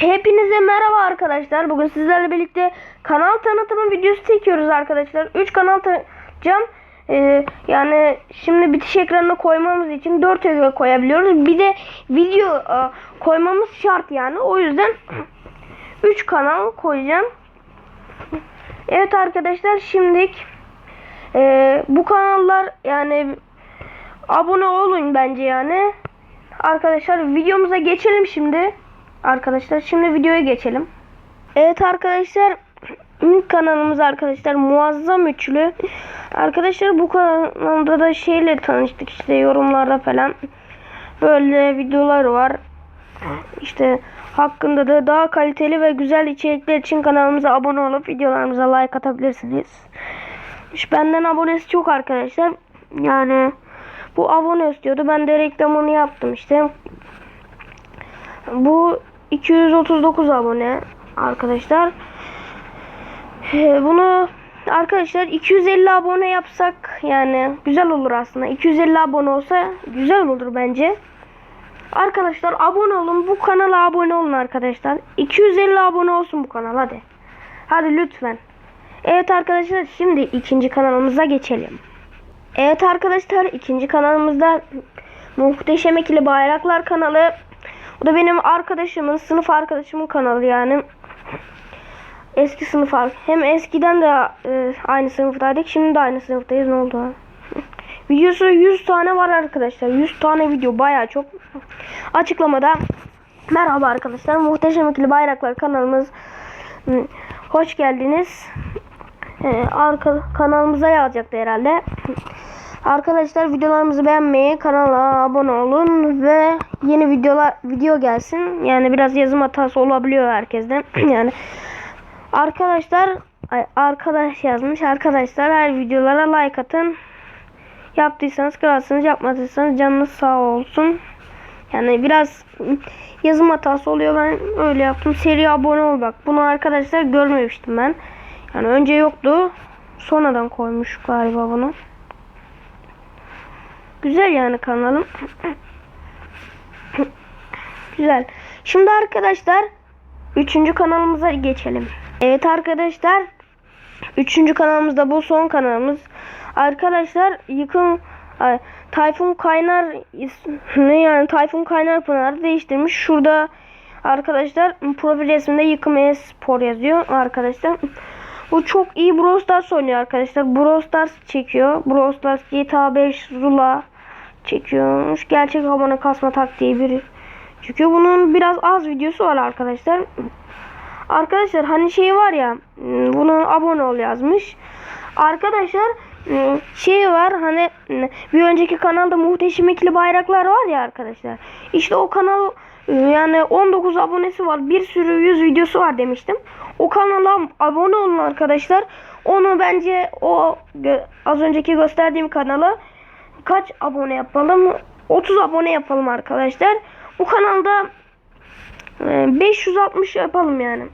Hepinize merhaba arkadaşlar. Bugün sizlerle birlikte kanal tanıtımı videosu çekiyoruz arkadaşlar. 3 kanal tanıtacağım. Ee, yani şimdi bitiş ekranına koymamız için 4 ekran koyabiliyoruz. Bir de video e, koymamız şart yani. O yüzden 3 kanal koyacağım. Evet arkadaşlar şimdilik e, bu kanallar yani abone olun bence yani. Arkadaşlar videomuza geçelim şimdi. Arkadaşlar şimdi videoya geçelim. Evet arkadaşlar ilk kanalımız arkadaşlar muazzam üçlü. Arkadaşlar bu kanalda da şeyle tanıştık işte yorumlarda falan. Böyle videolar var. İşte hakkında da daha kaliteli ve güzel içerikler için kanalımıza abone olup videolarımıza like atabilirsiniz. İşte benden abonesi çok arkadaşlar. Yani bu abone istiyordu. Ben de reklamını yaptım işte. Bu 239 abone arkadaşlar. Ee, Bunu arkadaşlar 250 abone yapsak yani güzel olur aslında. 250 abone olsa güzel olur bence. Arkadaşlar abone olun. Bu kanala abone olun arkadaşlar. 250 abone olsun bu kanal hadi. Hadi lütfen. Evet arkadaşlar şimdi ikinci kanalımıza geçelim. Evet arkadaşlar ikinci kanalımızda Muhteşem İkili Bayraklar kanalı. Bu da benim arkadaşımın, sınıf arkadaşımın kanalı yani. Eski sınıf Hem eskiden de e, aynı sınıftaydık. Şimdi de aynı sınıftayız. Ne oldu? Videosu 100 tane var arkadaşlar. 100 tane video baya çok. Açıklamada merhaba arkadaşlar. Muhteşem İkili Bayraklar kanalımız. Hoş geldiniz. Ee, arka kanalımıza yazacaktı herhalde. Arkadaşlar videolarımızı beğenmeyi, kanala abone olun ve yeni videolar video gelsin. Yani biraz yazım hatası olabiliyor herkesten. yani arkadaşlar arkadaş yazmış. Arkadaşlar her videolara like atın. Yaptıysanız kralsınız, yapmadıysanız canınız sağ olsun. Yani biraz yazım hatası oluyor. Ben öyle yaptım. Seri abone ol bak. Bunu arkadaşlar görmemiştim ben. Yani önce yoktu. Sonradan koymuş galiba bunu. Güzel yani kanalım. Güzel. Şimdi arkadaşlar üçüncü kanalımıza geçelim. Evet arkadaşlar üçüncü kanalımızda bu son kanalımız. Arkadaşlar yıkım ay, Tayfun Kaynar ismini yani Tayfun Kaynar Pınar değiştirmiş. Şurada arkadaşlar profil resminde yıkım e-spor yazıyor arkadaşlar. Bu çok iyi Brawl Stars oynuyor arkadaşlar. Brawl Stars çekiyor. Brawl Stars GTA 5 Zula çekiyormuş. Gerçek abone kasma taktiği bir çünkü bunun biraz az videosu var arkadaşlar. Arkadaşlar hani şey var ya bunun abone ol yazmış. Arkadaşlar şey var hani bir önceki kanalda muhteşem ikili bayraklar var ya arkadaşlar. İşte o kanal yani 19 abonesi var. Bir sürü 100 videosu var demiştim. O kanala abone olun arkadaşlar. Onu bence o az önceki gösterdiğim kanala kaç abone yapalım? 30 abone yapalım arkadaşlar. Bu kanalda e, 560 yapalım yani.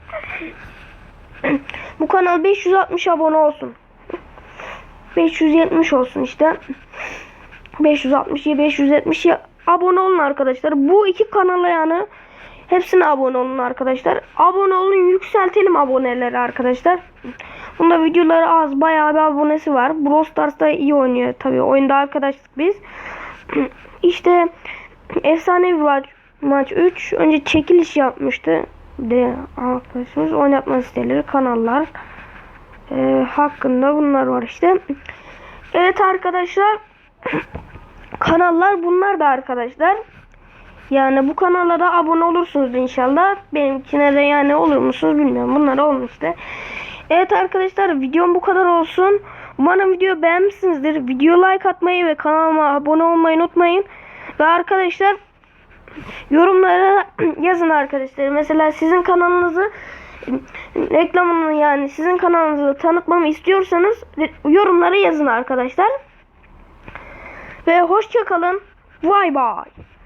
Bu kanal 560 abone olsun. 570 olsun işte. 560 570 abone olun arkadaşlar. Bu iki kanala yani hepsine abone olun arkadaşlar. Abone olun yükseltelim aboneleri arkadaşlar. Bunda videoları az bayağı bir abonesi var. Brawl Stars'ta iyi oynuyor tabii. Oyunda arkadaşlık biz. işte efsane bir maç, maç 3. Önce çekiliş yapmıştı. De arkadaşımız oynatma siteleri, kanallar e, hakkında bunlar var işte. Evet arkadaşlar kanallar bunlar da arkadaşlar. Yani bu kanala abone olursunuz inşallah. Benimkine de yani olur musunuz bilmiyorum. Bunlar olmuştu. Evet arkadaşlar videom bu kadar olsun. Umarım video beğenmişsinizdir. Video like atmayı ve kanalıma abone olmayı unutmayın. Ve arkadaşlar yorumlara yazın arkadaşlar. Mesela sizin kanalınızı reklamını yani sizin kanalınızı tanıtmamı istiyorsanız yorumlara yazın arkadaşlar. Ve hoşça kalın. Bye bye.